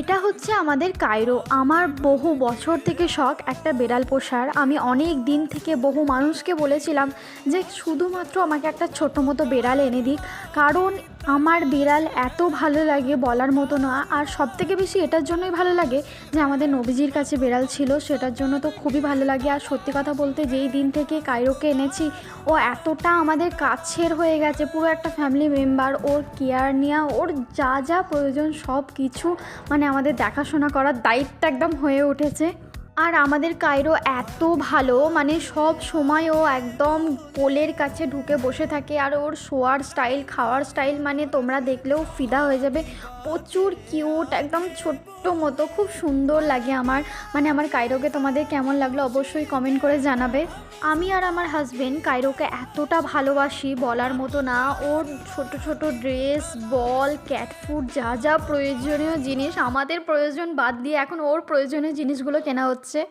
এটা হচ্ছে আমাদের কায়রো। আমার বহু বছর থেকে শখ একটা বেড়াল পোষার। আমি অনেক দিন থেকে বহু মানুষকে বলেছিলাম যে শুধুমাত্র আমাকে একটা ছোটো মতো বেড়াল এনে দিক। কারণ আমার বিড়াল এত ভালো লাগে বলার মতো না। আর সব থেকে বেশি এটার জন্যই ভালো লাগে যে আমাদের নবীজির কাছে বিড়াল ছিল, সেটার জন্য তো খুবই ভালো লাগে। আর সত্যি কথা বলতে যেই দিন থেকে কায়রোকে এনেছি, ও এতটা আমাদের কাছের হয়ে গেছে, পুরো একটা ফ্যামিলি মেম্বার ওর কেয়ার নেওয়া ওর যা যা প্রয়োজন সব কিছু মানে আমাদের দেখাশোনা করার দায়িত্ব একদম হয়ে উঠেছে। আর আমাদের কায়রো এত ভালো মানে সব সময় ও একদম কোলের কাছে ঢুকে বসে থাকে আর ওর শোয়ার স্টাইল, খাওয়ার স্টাইল মানে তোমরা দেখলেও ফিদা হয়ে যাবে। প্রচুর কিউট একদম ছোট্ট মতো, খুব সুন্দর লাগে আমার। মানে আমার কায়রোকে তোমাদের কেমন লাগল অবশ্যই কমেন্ট করে জানাবে। আমি আর আমার হাজবেন্ড কায়রোকে এতটা ভালোবাসি বলার মতো না। ওর ছোট ছোট ড্রেস বল ক্যাট ফুড যা যা প্রয়োজনীয় জিনিস, আমাদের প্রয়োজন বাদ দিয়ে এখন ওর প্রয়োজনীয় জিনিসগুলো কেনা হচ্ছে। 그렇지?